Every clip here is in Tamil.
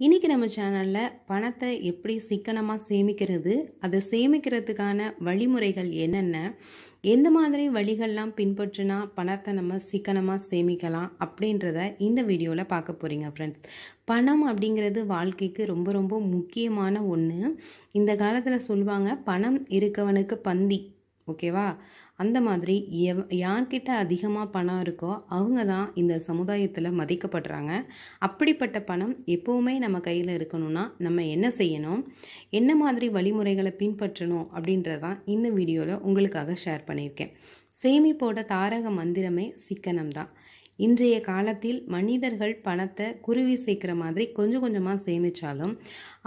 இன்றைக்கி நம்ம சேனலில் பணத்தை எப்படி சிக்கனமாக சேமிக்கிறது அதை சேமிக்கிறதுக்கான வழிமுறைகள் என்னென்ன எந்த மாதிரி வழிகள்லாம் பின்பற்றினா பணத்தை நம்ம சிக்கனமாக சேமிக்கலாம் அப்படின்றத இந்த வீடியோவில் பார்க்க போகிறீங்க ஃப்ரெண்ட்ஸ் பணம் அப்படிங்கிறது வாழ்க்கைக்கு ரொம்ப ரொம்ப முக்கியமான ஒன்று இந்த காலத்தில் சொல்லுவாங்க பணம் இருக்கவனுக்கு பந்தி. ஓகேவா? அந்த மாதிரி எவ் யார்கிட்ட அதிகமாக பணம் இருக்கோ அவங்க தான் இந்த சமுதாயத்தில் மதிக்கப்படுறாங்க. அப்படிப்பட்ட பணம் எப்போவுமே நம்ம கையில் இருக்கணும்னா நம்ம என்ன செய்யணும்? என்ன மாதிரி வழிமுறைகளை பின்பற்றணும்? அப்படின்றதான் இந்த வீடியோவில் உங்களுக்காக ஷேர் பண்ணியிருக்கேன். சேமிப்போட தாரக மந்திரமே சிக்கனம் தான். இன்றைய காலத்தில் மனிதர்கள் பணத்தை குருவி சேர்க்குற மாதிரி கொஞ்சம் கொஞ்சமாக சேமித்தாலும்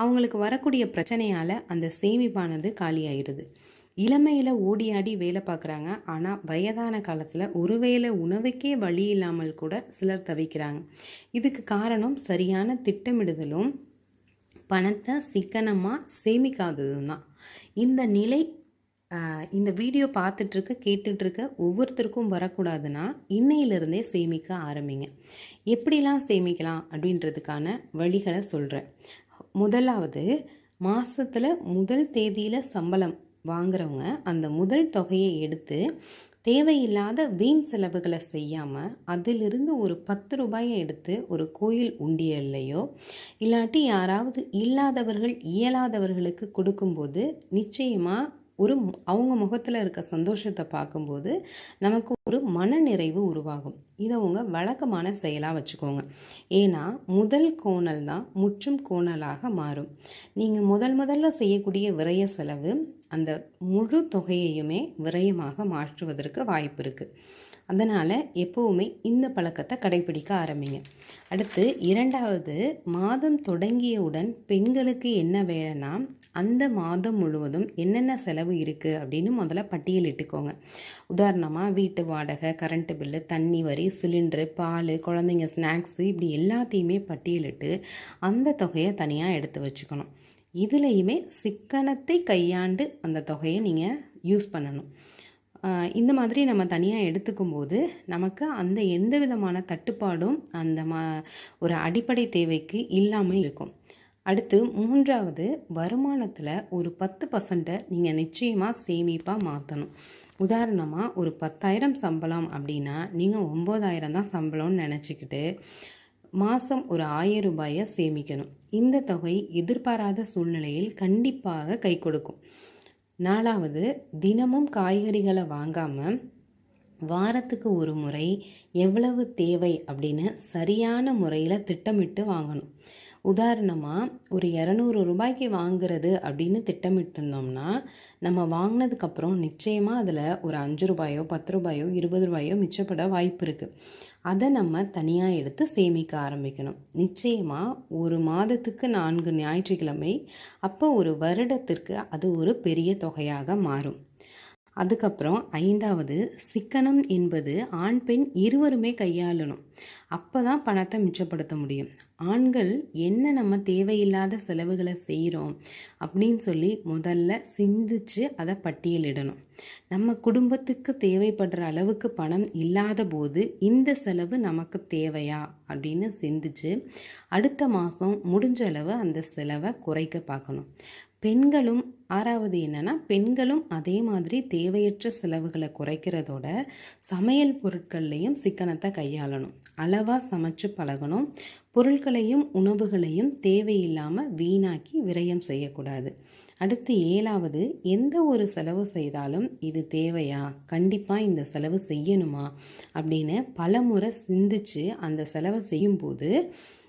அவங்களுக்கு வரக்கூடிய பிரச்சனையால் அந்த சேமிப்பானது காலியாயிருது. இளமையில் ஓடி ஆடி வேலை பார்க்குறாங்க. ஆனால் வயதான காலத்தில் ஒருவேளை உணவுக்கே வழி இல்லாமல் கூட சிலர் தவிக்கிறாங்க. இதுக்கு காரணம் சரியான திட்டமிடுதலும் பணத்தை சிக்கனமாக சேமிக்காததும் தான் இந்த நிலை இந்த வீடியோ பார்த்துட்ருக்க கேட்டுட்ருக்க ஒவ்வொருத்தருக்கும் வரக்கூடாதுன்னா இன்னையிலிருந்தே சேமிக்க ஆரம்பிங்க. எப்படிலாம் சேமிக்கலாம் அப்படின்றதுக்கான வழிகளை சொல்கிறேன் முதலாவது மாதத்தில் முதல் தேதியில் சம்பளம் வாங்குறவங்க அந்த முதல் தொகையை எடுத்து தேவையில்லாத வீண் செலவுகளை செய்யாமல் அதிலிருந்து ஒரு பத்து ரூபாயை எடுத்து ஒரு கோயில் உண்டியல்லையோ இல்லாட்டி யாராவது இல்லாதவர்கள் இயலாதவர்களுக்கு கொடுக்கும்போது நிச்சயமாக ஒரு அவங்க முகத்தில் இருக்க சந்தோஷத்தை பார்க்கும்போது நமக்கு ஒரு மனநிறைவு உருவாகும். இதை அவங்க வழக்கமான செயலாக வச்சுக்கோங்க. ஏன்னா முதல் கோணல் தான் முற்றும் கோணலாக மாறும். நீங்கள் முதல் முதல்ல செய்யக்கூடிய விரய செலவு அந்த முழு தொகையையுமே விரயமாக மாற்றுவதற்கு வாய்ப்பு இருக்குது அதனால் எப்போவுமே இந்த பழக்கத்தை கடைபிடிக்க ஆரம்பிங்க. அடுத்து இரண்டாவது மாதம் தொடங்கியவுடன் பெண்களுக்கு என்ன வேலைன்னா அந்த மாதம் முழுவதும் என்னென்ன செலவு இருக்குது அப்படின்னு முதல்ல பட்டியலிட்டுக்கோங்க உதாரணமாக வீட்டு வாடகை கரண்ட்டு பில்லு தண்ணி வரி சிலிண்டரு பால் குழந்தைங்க ஸ்நாக்ஸு இப்படி எல்லாத்தையுமே பட்டியலிட்டு அந்த தொகையை தனியாக எடுத்து வச்சுக்கணும். இதுலேயுமே சிக்கனத்தை கையாண்டு அந்த தொகையை நீங்கள் யூஸ் பண்ணணும். இந்த மாதிரி நம்ம தனியாக எடுத்துக்கும் போது நமக்கு அந்த எந்த விதமான தட்டுப்பாடும் அந்த மா ஒரு அடிப்படை தேவைக்கு இல்லாமல் இருக்கும். அடுத்து மூன்றாவது வருமானத்தில் ஒரு பத்து பர்சண்ட்டை நீங்கள் நிச்சயமாக சேமிப்பாக மாற்றணும் உதாரணமாக ஒரு பத்தாயிரம் சம்பளம் அப்படின்னா நீங்கள் ஒம்பதாயிரம் தான் சம்பளம்னு நினச்சிக்கிட்டு மாதம் ஒரு ஆயிரம் ரூபாயை சேமிக்கணும். இந்த தொகை எதிர்பாராத சூழ்நிலையில் கண்டிப்பாக கை கொடுக்கும். நாலாவது தினமும் காய்கறிகளை வாங்காமல் வாரத்துக்கு ஒரு முறை எவ்வளவு தேவை அப்படின்னு சரியான முறையில் திட்டமிட்டு வாங்கணும். உதாரணமாக ஒரு இரநூறு ரூபாய்க்கு வாங்குறது அப்படின்னு திட்டமிட்டிருந்தோம்னா நம்ம வாங்கினதுக்கப்புறம் நிச்சயமாக அதில் ஒரு அஞ்சு ரூபாயோ பத்து ரூபாயோ இருபது ரூபாயோ மிச்சப்பட வாய்ப்பு இருக்குது அதை நம்ம தனியாக எடுத்து சேமிக்க ஆரம்பிக்கணும். நிச்சயமாக ஒரு மாதத்துக்கு நான்கு ஞாயிற்றுக்கிழமை அப்போ ஒரு வருடத்திற்கு அது ஒரு பெரிய தொகையாக மாறும். அதுக்கப்புறம் ஐந்தாவது சிக்கனம் என்பது ஆண் பெண் இருவருமே கையாளணும். அப்போ தான் பணத்தை மிச்சப்படுத்த முடியும். ஆண்கள் என்ன நம்ம தேவையில்லாத செலவுகளை செய்கிறோம் அப்படின்னு சொல்லி முதல்ல சிந்திச்சு அதை பட்டியலிடணும். நம்ம குடும்பத்துக்கு தேவைப்படுற அளவுக்கு பணம் இல்லாத போது இந்த செலவு நமக்கு தேவையா அப்படின்னு சிந்திச்சு அடுத்த மாதம் முடிஞ்ச அளவு அந்த செலவை குறைக்க பார்க்கணும். பெண்களும் ஆறாவது என்னென்னா பெண்களும் அதே மாதிரி தேவையற்ற செலவுகளை குறைக்கிறதோட சமையல் பொருட்கள்லையும் சிக்கனத்தை கையாளணும். அளவாக சமைச்சு பழகணும். பொருட்களையும் உணவுகளையும் தேவையில்லாமல் வீணாக்கி விரயம் செய்யக்கூடாது. அடுத்து ஏழாவது எந்த ஒரு செலவு செய்தாலும் இது தேவையா? கண்டிப்பாக இந்த செலவு செய்யணுமா? அப்படின்னு பலமுறை சிந்திச்சு அந்த செலவை செய்யும்போது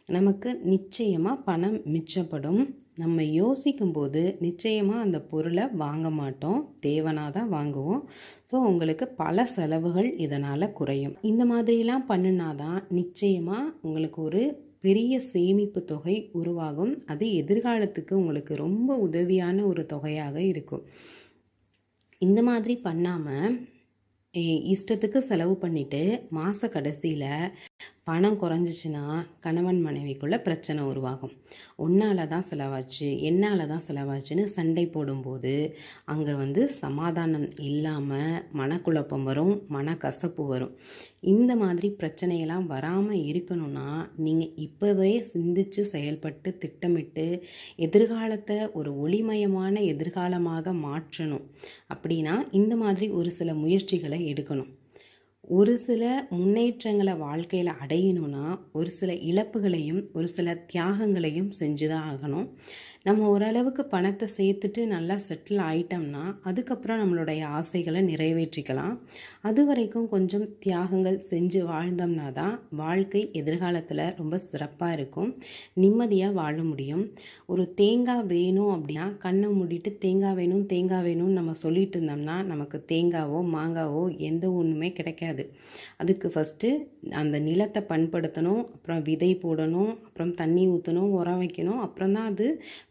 நமக்கு நிச்சயமாக பணம் மிச்சப்படும். நம்ம யோசிக்கும் போது நிச்சயமாக அந்த பொருளை வாங்க மாட்டோம். தேவனாக தான் வாங்குவோம். ஸோ உங்களுக்கு பல செலவுகள் இதனால் குறையும். இந்த மாதிரிலாம் பண்ணினாதான் நிச்சயமாக உங்களுக்கு ஒரு பெரிய சேமிப்பு தொகை உருவாகும். அது எதிர்காலத்துக்கு உங்களுக்கு ரொம்ப உதவியான ஒரு தொகையாக இருக்கும். இந்த மாதிரி பண்ணாமல் இஷ்டத்துக்கு செலவு பண்ணிவிட்டு மாத கடைசியில் பணம் குறைஞ்சிச்சின்னா கணவன் மனைவிக்குள்ளே பிரச்சனை உருவாகும். உன்னால தான் செலவாச்சு என்னால் தான் செலவாச்சுன்னு சண்டை போடும்போது அங்கே வந்து சமாதானம் இல்லாமல் மனக்குழப்பம் வரும் மனக்கசப்பு வரும். இந்த மாதிரி பிரச்சனையெல்லாம் வராமல் இருக்கணும்னா நீங்கள் இப்போவே சிந்திச்சு செயல்பட்டு திட்டமிட்டு எதிர்காலத்தை ஒரு ஒளிமயமான எதிர்காலமாக மாற்றணும். அப்படின்னா இந்த மாதிரி ஒரு சில முயற்சிகளை எடுக்கணும். ஒரு சில முன்னேற்றங்களை வாழ்க்கையில் அடையணும்னா ஒரு சில இழப்புகளையும் ஒரு சில தியாகங்களையும் செஞ்சு தான் ஆகணும். நம்ம ஓரளவுக்கு பணத்தை சேர்த்துட்டு நல்லா செட்டில் ஆயிட்டோம்னா அதுக்கப்புறம் நம்மளுடைய ஆசைகளை நிறைவேற்றிக்கலாம். அது வரைக்கும் கொஞ்சம் தியாகங்கள் செஞ்சு வாழ்ந்தோம்னா தான் வாழ்க்கை எதிர்காலத்தில் ரொம்ப சிறப்பாக இருக்கும். நிம்மதியாக வாழ முடியும். ஒரு தேங்காய் வேணும் அப்படின்னா கண்ணை மூடிட்டு தேங்காய் வேணும் தேங்காய் வேணும்னு நம்ம சொல்லிட்டு இருந்தோம்னா நமக்கு தேங்காவோ மாங்காவோ எந்த ஒன்றுமே கிடைக்காது. அதுக்கு ஃபஸ்ட்டு அந்த நிலத்தை பண்படுத்தணும் அப்புறம் விதை போடணும் அப்புறம் தண்ணி ஊற்றணும் உரம் வைக்கணும் அப்புறம் தான் அது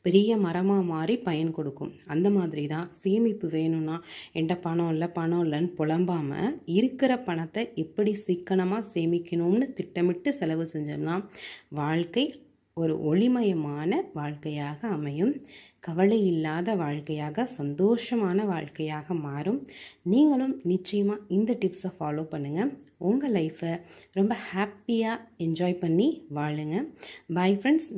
பெரிய மரமாக மாறி பயன் கொடுக்கும். அந்த மாதிரி தான் சேமிப்பு வேணும்னா என்கிட்ட பணம் இல்லை பணம் இல்லைன்னு புலம்பாமல் இருக்கிற பணத்தை எப்படி சிக்கனமாக சேமிக்கணும்னு திட்டமிட்டு செலவு செஞ்சோம்னா வாழ்க்கை ஒரு ஒளிமயமான வாழ்க்கையாக அமையும். கவலை இல்லாத வாழ்க்கையாக சந்தோஷமான வாழ்க்கையாக மாறும். நீங்களும் நிச்சயமாக இந்த டிப்ஸை ஃபாலோ பண்ணுங்கள் உங்கள் லைஃப்பை ரொம்ப ஹாப்பியாக என்ஜாய் பண்ணி வாழுங்க. Bye friends